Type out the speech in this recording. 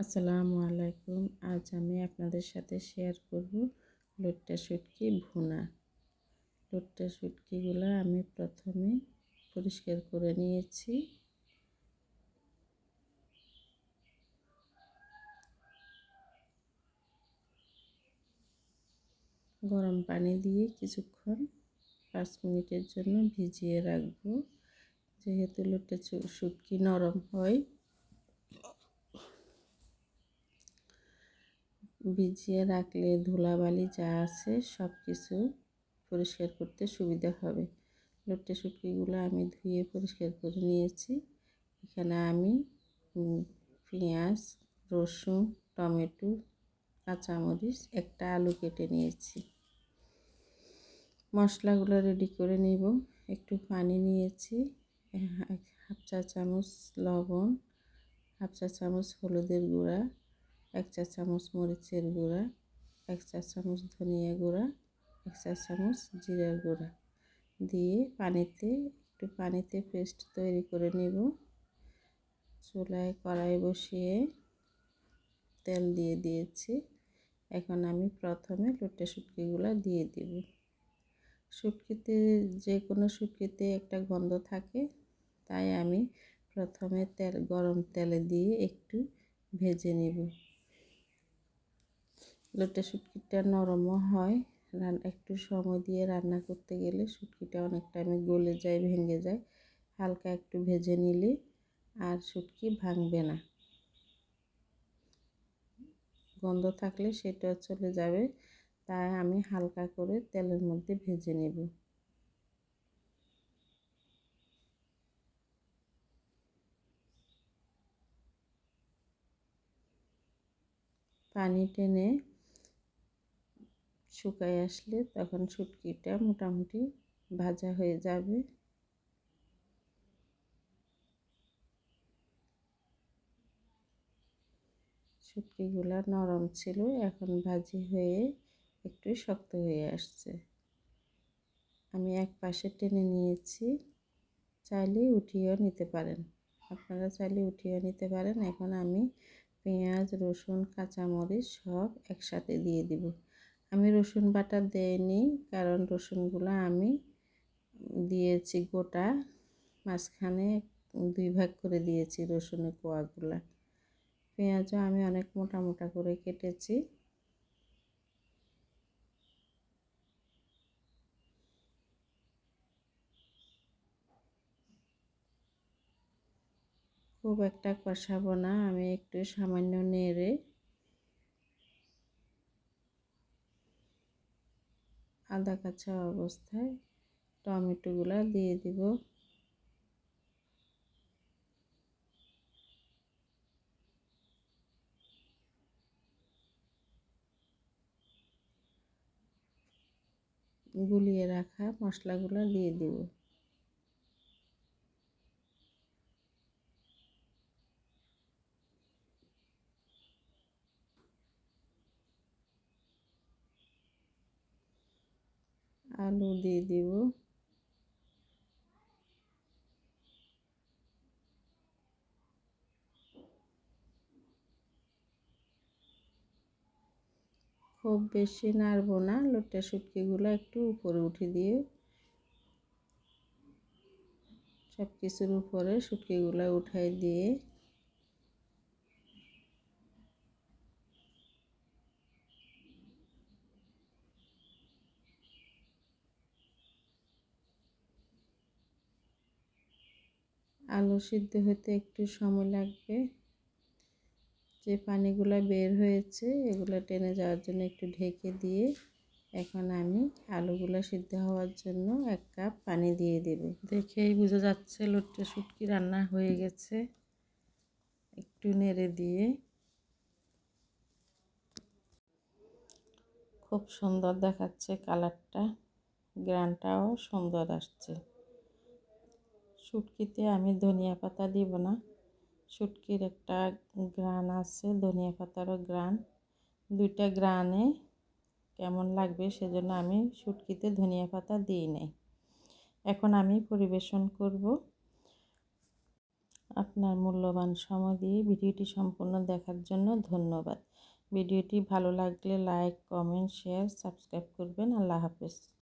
আসসালামু আলাইকুম। আজ আমি আপনাদের সাথে শেয়ার করব লোট্টা শুটকি ভুনা। লোট্টা শুটকিগুলো আমি প্রথমে পরিষ্কার করে নিয়েছি। গরম পানি দিয়ে কিছুক্ষণ পাঁচ মিনিটের জন্য ভিজিয়ে রাখব। যেহেতু লোট্টা শুটকি নরম হয় ভিজিয়ে রাখলে ধুলাবালি যা আছে সব কিছু পরিষ্কার করতে সুবিধা হবে। লোটে শুটকিগুলো আমি ধুয়ে পরিষ্কার করে নিয়েছি। এখানে আমি পেঁয়াজ, রসুন, টমেটো, কাঁচামরিচ, একটা আলু কেটে নিয়েছি। মশলাগুলো রেডি করে নিব। একটু পানি নিয়েছি হাফ চা চামচ লবণ, হাফ চা চামচ হলুদের গুঁড়া এক চা চামচ মরিচের গুঁড়া, এক চা চামচ ধনিয়া গুঁড়া, এক চা চামচ জিরার গুঁড়া। দিয়ে পানিতে, একটু পানিতে পেস্ট তৈরি করে নেব। চুলায় কড়াই বসিয়ে তেল দিয়ে দিয়েছি। এখন আমি প্রথমে লোটে শুটকিগুলো দিয়ে দেব। শুটকিতে যে কোনো শুটকিতে একটা গন্ধ থাকে, তাই আমি প্রথমে তেল, গরম তেলে দিয়ে একটু ভেজে নেব। লোটে শুটকিটা নরমও হয়। রান একটু সময় দিয়ে রান্না করতে গেলে শুটকিটা অনেক টাইমে গলে যায়, ভেঙে যায়। হালকা একটু ভেজে নিলে আর শুটকি ভাঙবে না। গন্ধ থাকলে সেটা চলে যাবে, তাই আমি হালকা করে তেলের মধ্যে ভেজে নেব। পানি টেনে শুকায় আসলে তখন শুটকিটা মোটামুটি ভাজা হয়ে যাবে। শুটকিগুলো নরম ছিল, এখন ভাজি হয়ে একটু শক্ত হয়ে আসছে। আমি এক পাশে টেনে নিয়েছি, চাইলে উঠিয়েও নিতে পারেন। আপনারা চাইলে উঠিয়েও নিতে পারেন। এখন আমি পেঁয়াজ, রসুন, কাঁচামরিচ সব একসাথে দিয়ে দিব। আমি রসুন বাটা দেইনি, কারণ রসুনগুলো আমি দিয়েছি গোটা, মাঝখানে দুই ভাগ করে দিয়েছি রসুনের কোয়াগুলা। পেঁয়াজও আমি অনেক মোটা মোটা করে কেটেছি। খুব একটা কষাবো না, আমি একটু সামান্য নেড়ে আদা কাঁচা অবস্থায় টমেটোগুলো দিয়ে দিব। গুলিয়ে রাখা মশলাগুলো দিয়ে দিব। আলু দিয়ে দিব। খুব বেশি নাড়বো না, লোটে শুটকিগুলো একটু উপরে উঠে দিয়ে সব কিছুর উপরে শুটকিগুলো উঠাই দিয়ে আলু সিদ্ধ হতে একটু সময় লাগবে। যে পানিগুলো বের হয়েছে, এগুলো টেনে যাওয়ার জন্য একটু ঢেকে দিয়ে এখন আমি আলুগুলো সিদ্ধ হওয়ার জন্য এক কাপ পানি দিয়ে দেব। দেখেই বোঝা যাচ্ছে লোট্টে শুটকি রান্না হয়ে গেছে। একটু নেড়ে দিয়ে খুব সুন্দর দেখাচ্ছে কালারটা। গ্রানটাও সুন্দর আসছে। শুটকিতে আমি ধনিয়া পাতা দিব না। শুটকির একটা গ্রান আছে, ধনিয়া পাতারও গ্রান। দুইটা গ্রানে কেমন লাগবে সেজন্য আমি শুটকিতে ধনিয়া পাতা দিই নাই। এখন আমি পরিবেশন করব। আপনার মূল্যবান সময় দিয়ে ভিডিওটি সম্পূর্ণ দেখার জন্য ধন্যবাদ। ভিডিওটি ভালো লাগলে লাইক, কমেন্ট, শেয়ার, সাবস্ক্রাইব করবেন। আল্লাহ হাফেজ।